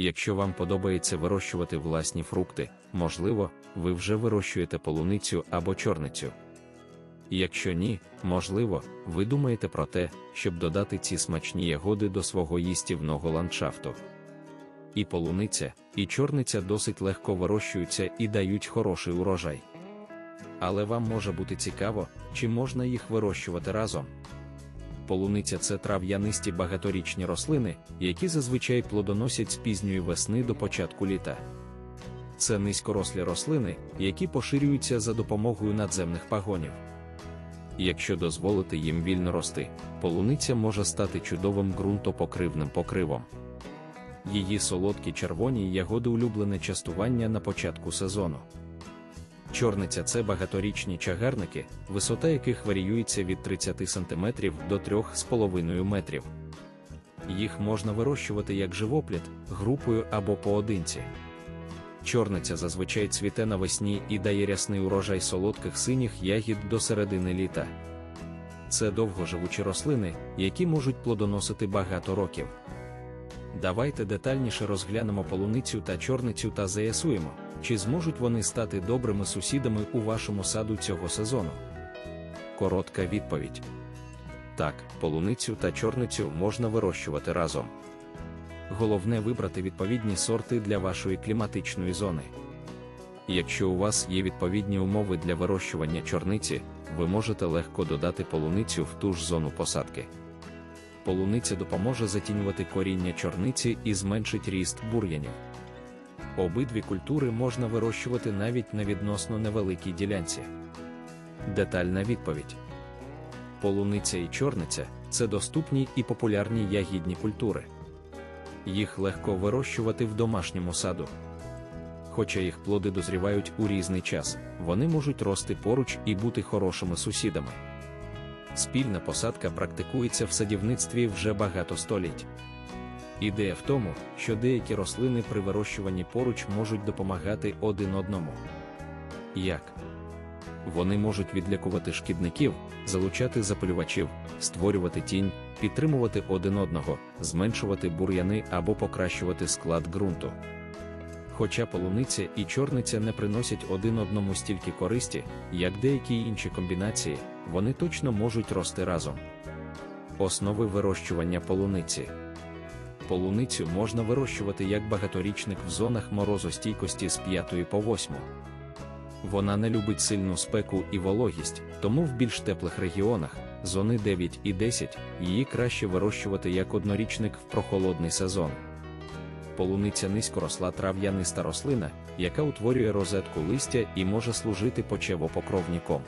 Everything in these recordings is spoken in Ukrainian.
Якщо вам подобається вирощувати власні фрукти, можливо, ви вже вирощуєте полуницю або чорницю. Якщо ні, можливо, ви думаєте про те, щоб додати ці смачні ягоди до свого їстівного ландшафту. І полуниця, і чорниця досить легко вирощуються і дають хороший урожай. Але вам може бути цікаво, чи можна їх вирощувати разом. Полуниця це трав'янисті багаторічні рослини, які зазвичай плодоносять з пізньої весни до початку літа. Це низькорослі рослини, які поширюються за допомогою надземних пагонів. Якщо дозволити їм вільно рости, полуниця може стати чудовим ґрунтопокривним покривом. Її солодкі червоні ягоди улюблене частування на початку сезону. Чорниця це багаторічні чагарники, висота яких варіюється від 30 см до 3,5 метрів. Їх можна вирощувати як живоплід, групою або поодинці. Чорниця зазвичай цвіте навесні і дає рясний урожай солодких синіх ягід до середини літа. Це довгоживучі рослини, які можуть плодоносити багато років. Давайте детальніше розглянемо полуницю та чорницю та заясуємо, чи зможуть вони стати добрими сусідами у вашому саду цього сезону. Коротка відповідь: так, полуницю та чорницю можна вирощувати разом. Головне вибрати відповідні сорти для вашої кліматичної зони. Якщо у вас є відповідні умови для вирощування чорниці, ви можете легко додати полуницю в ту ж зону посадки. Полуниця допоможе затінювати коріння чорниці і зменшить ріст бур'янів. Обидві культури можна вирощувати навіть на відносно невеликій ділянці. Детальна відповідь: Полуниця і чорниця це доступні і популярні ягідні культури. Їх легко вирощувати в домашньому саду. Хоча їх плоди дозрівають у різний час, вони можуть рости поруч і бути хорошими сусідами. Спільна посадка практикується в садівництві вже багато століть. Ідея в тому, що деякі рослини при вирощуванні поруч можуть допомагати один одному. Як? Вони можуть відлякувати шкідників, залучати запалювачів, створювати тінь, підтримувати один одного, зменшувати бур'яни або покращувати склад ґрунту. Хоча полуниця і чорниця не приносять один одному стільки користі, як деякі інші комбінації, вони точно можуть рости разом. Основи вирощування полуниці. Полуницю можна вирощувати як багаторічник в зонах морозостійкості з 5 по 8. Вона не любить сильну спеку і вологість, тому в більш теплих регіонах, зони 9 і 10, її краще вирощувати як однорічник в прохолодний сезон. Полуниця низькоросла трав'яниста рослина, яка утворює розетку листя і може служити почевопокровником.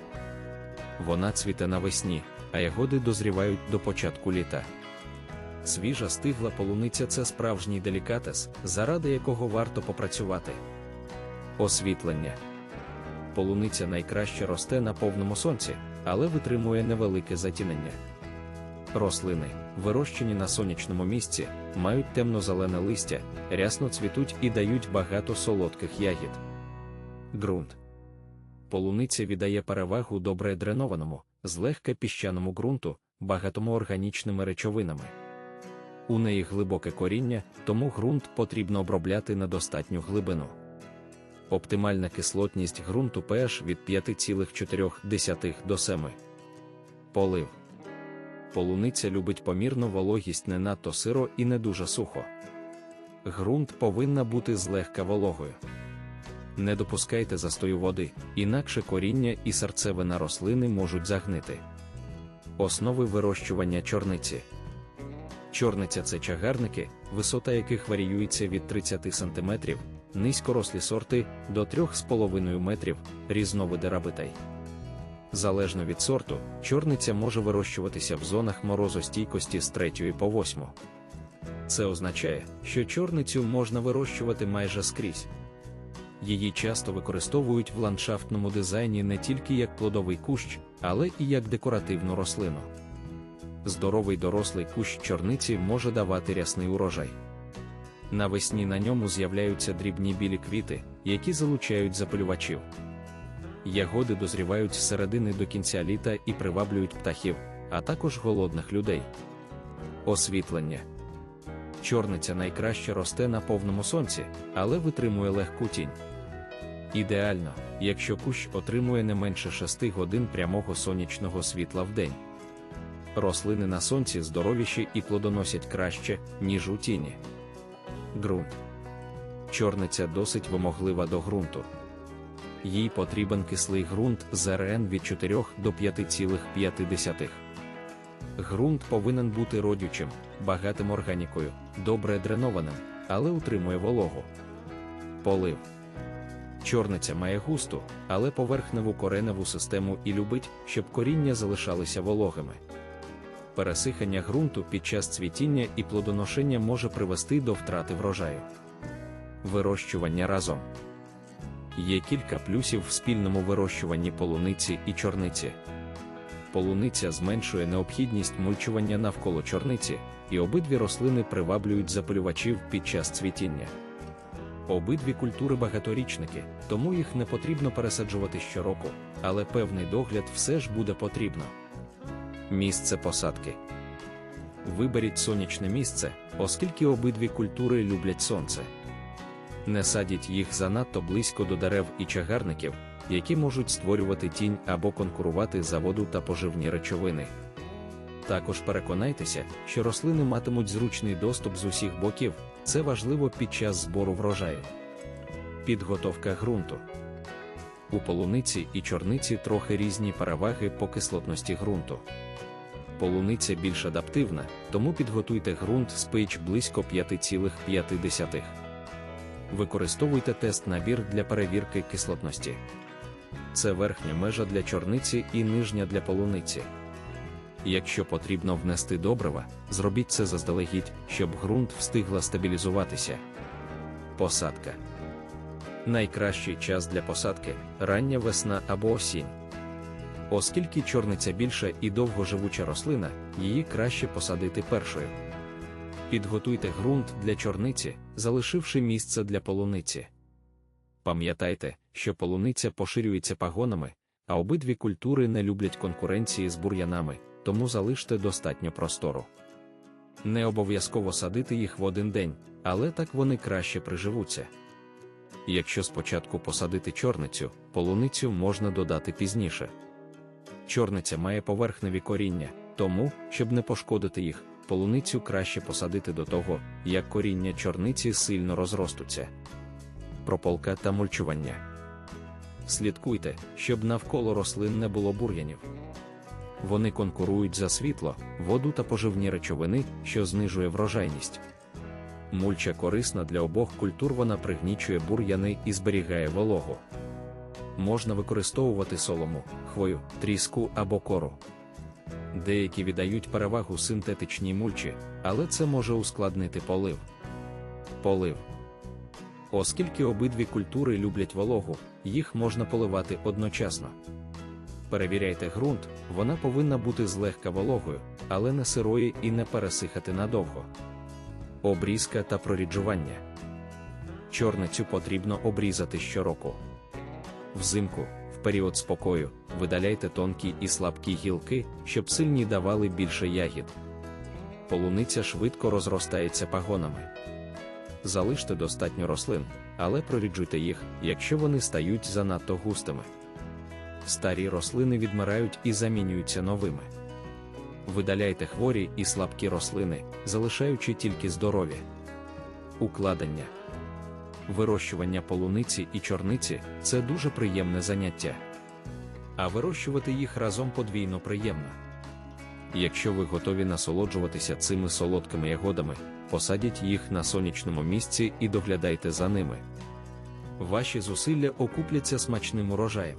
Вона цвіте навесні, а ягоди дозрівають до початку літа. Свіжа стигла полуниця це справжній делікатес, заради якого варто попрацювати. Освітлення. Полуниця найкраще росте на повному сонці, але витримує невелике затінення. Рослини, вирощені на сонячному місці, мають темно-зелене листя, рясно цвітуть і дають багато солодких ягід. Ґрунт. Полуниця віддає перевагу добре дренованому, злегка піщаному ґрунту, багатому органічними речовинами. У неї глибоке коріння, тому ґрунт потрібно обробляти на достатню глибину. Оптимальна кислотність ґрунту pH від 5,4 до 7. Полив. Полуниця любить помірну вологість не надто сиро і не дуже сухо. Ґрунт повинна бути злегка вологою. Не допускайте застою води, інакше коріння і серцевина рослини можуть загнити. Основи вирощування чорниці. Чорниця це чагарники, висота яких варіюється від 30 см, низькорослі сорти до 3,5 метрів, різновиди рабитай. Залежно від сорту, чорниця може вирощуватися в зонах морозостійкості з 3 по 8. Це означає, що чорницю можна вирощувати майже скрізь. Її часто використовують в ландшафтному дизайні не тільки як плодовий кущ, але і як декоративну рослину. Здоровий дорослий кущ чорниці може давати рясний урожай. Навесні на ньому з'являються дрібні білі квіти, які залучають запилювачів. Ягоди дозрівають з середини до кінця літа і приваблюють птахів, а також голодних людей. Освітлення. Чорниця найкраще росте на повному сонці, але витримує легку тінь. Ідеально, якщо кущ отримує не менше 6 годин прямого сонячного світла в день. Рослини на сонці здоровіші і плодоносять краще, ніж у тіні. Ґрунт. Чорниця досить вимоглива до ґрунту. Їй потрібен кислий ґрунт з РН від 4 до 5,5. Ґрунт повинен бути родючим, багатим органікою, добре дренованим, але утримує вологу. Полив. Чорниця має густу, але поверхневу кореневу систему і любить, щоб коріння залишалися вологими. Пересихання ґрунту під час цвітіння і плодоношення може привести до втрати врожаю. Вирощування разом. Є кілька плюсів в спільному вирощуванні полуниці і чорниці. Полуниця зменшує необхідність мульчування навколо чорниці, і обидві рослини приваблюють запилювачів під час цвітіння. Обидві культури багаторічники, тому їх не потрібно пересаджувати щороку, але певний догляд все ж буде потрібно. Місце посадки. Виберіть сонячне місце, оскільки обидві культури люблять сонце. Не садіть їх занадто близько до дерев і чагарників, які можуть створювати тінь або конкурувати за воду та поживні речовини. Також переконайтеся, що рослини матимуть зручний доступ з усіх боків, це важливо під час збору врожаю. Підготовка ґрунту. У полуниці і чорниці трохи різні переваги по кислотності ґрунту. Полуниця більш адаптивна, тому підготуйте ґрунт з pH близько 5,5. Використовуйте тест набір для перевірки кислотності. Це верхня межа для чорниці і нижня для полуниці. Якщо потрібно внести добрива, зробіть це заздалегідь, щоб ґрунт встигла стабілізуватися. Посадка. Найкращий час для посадки рання весна або осінь. Оскільки чорниця більша і довгоживуча рослина, її краще посадити першою. Підготуйте ґрунт для чорниці, залишивши місце для полуниці. Пам'ятайте, що полуниця поширюється пагонами, а обидві культури не люблять конкуренції з бур'янами, тому залиште достатньо простору. Не обов'язково садити їх в один день, але так вони краще приживуться. Якщо спочатку посадити чорницю, полуницю можна додати пізніше. Чорниця має поверхневі коріння, тому, щоб не пошкодити їх, полуницю краще посадити до того, як коріння чорниці сильно розростуться. Прополка та мульчування. Слідкуйте, щоб навколо рослин не було бур'янів. Вони конкурують за світло, воду та поживні речовини, що знижує врожайність. Мульча корисна для обох культур, вона пригнічує бур'яни і зберігає вологу. Можна використовувати солому, хвою, тріску або кору. Деякі віддають перевагу синтетичній мульчі, але це може ускладнити полив. Полив. Оскільки обидві культури люблять вологу, їх можна поливати одночасно. Перевіряйте ґрунт, вона повинна бути злегка вологою, але не сирою і не пересихати надовго. Обрізка та проріджування. Чорницю потрібно обрізати щороку. Взимку, в період спокою, видаляйте тонкі і слабкі гілки, щоб сильні давали більше ягід. Полуниця швидко розростається пагонами. Залиште достатньо рослин, але проріджуйте їх, якщо вони стають занадто густими. Старі рослини відмирають і замінюються новими. Видаляйте хворі і слабкі рослини, залишаючи тільки здорові. Укладення. Вирощування полуниці і чорниці це дуже приємне заняття. А вирощувати їх разом подвійно приємно. Якщо ви готові насолоджуватися цими солодкими ягодами, посадіть їх на сонячному місці і доглядайте за ними. Ваші зусилля окупляться смачним урожаєм.